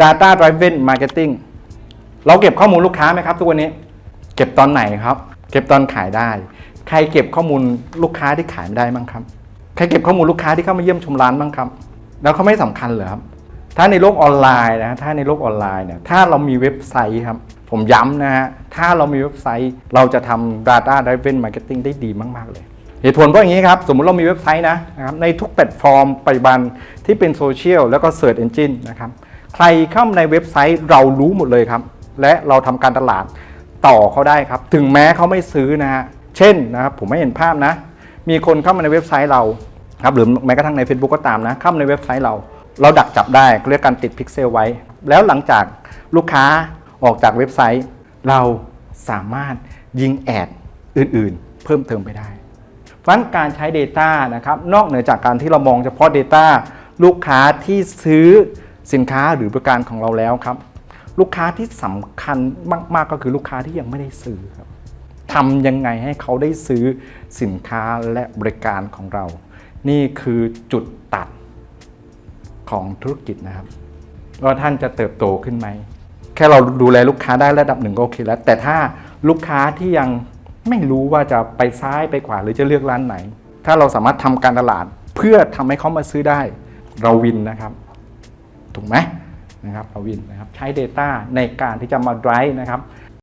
data driven marketing เราเก็บข้อมูลลูกค้าไหมครับ ทุกวันนี้ เก็บตอนไหนครับ เก็บตอนขายได้ ใครเก็บข้อมูลลูกค้าที่ขายไม่ได้บ้างครับ ใครเก็บข้อมูลลูกค้าที่เข้ามาเยี่ยมชมร้านบ้างครับ แล้วเขาไม่สำคัญเหรอครับ ถ้าในโลกออนไลน์นะถ้าในโลกออนไลน์เนี่ย ถ้าเรามีเว็บไซต์ครับ ผมย้ำนะฮะ ถ้าเรามีเว็บไซต์ เราจะทำ data driven marketing ได้ดีมาก ๆ เลยเหตุผลเพราะอย่างนี้ครับ สมมุติเรามีเว็บไซต์นะนะครับในทุกแพลตฟอร์มปัจจุบันที่เป็นโซเชียลแล้วก็ Search Engine นะครับ ใครเข้ามาในเว็บไซต์เรารู้หมดเลยครับ และเราทำการตลาดต่อเขาได้ครับ ถึงแม้เขาไม่ซื้อนะฮะเช่นนะครับผมไม่เห็นภาพนะ มีคนเข้ามาในเว็บไซต์เราครับหรือแม้กระทั่งใน Facebook ก็ตามนะเข้ามาในเว็บไซต์เรา เราดักจับได้เรียกการติดพิกเซลไว้ แล้วหลังจากลูกค้าออกจากเว็บไซต์ เราสามารถยิงแอดอื่นๆ เพิ่มเติมไปได้เพราะงั้นการใช้ Data นะครับนอกเหนือจากการที่เรามองเฉพาะ Data ลูกค้าที่ซื้อ สินค้าหรือบริการของเราแล้วครับ ลูกค้าที่สำคัญมาก ๆ ก็คือลูกค้าที่ยังไม่ได้ซื้อครับทำยังไงให้เขาได้ซื้อสินค้าและบริการของเรา นี่คือจุดตัดของธุรกิจนะครับว่าท่านจะเติบโตขึ้นไหม แค่เราดูแลลูกค้าได้ระดับหนึ่งก็โอเคแล้ว แต่ถ้าลูกค้าที่ยังไม่รู้ว่าจะไปซ้ายไปขวาหรือจะเลือกร้านไหน ถ้าเราสามารถทำการตลาดเพื่อทำให้เขามาซื้อได้ เราวินนะครับ ถูกไหมนะครับปราวินนะครับใช้ Data ในการที่จะมา drive นะครับ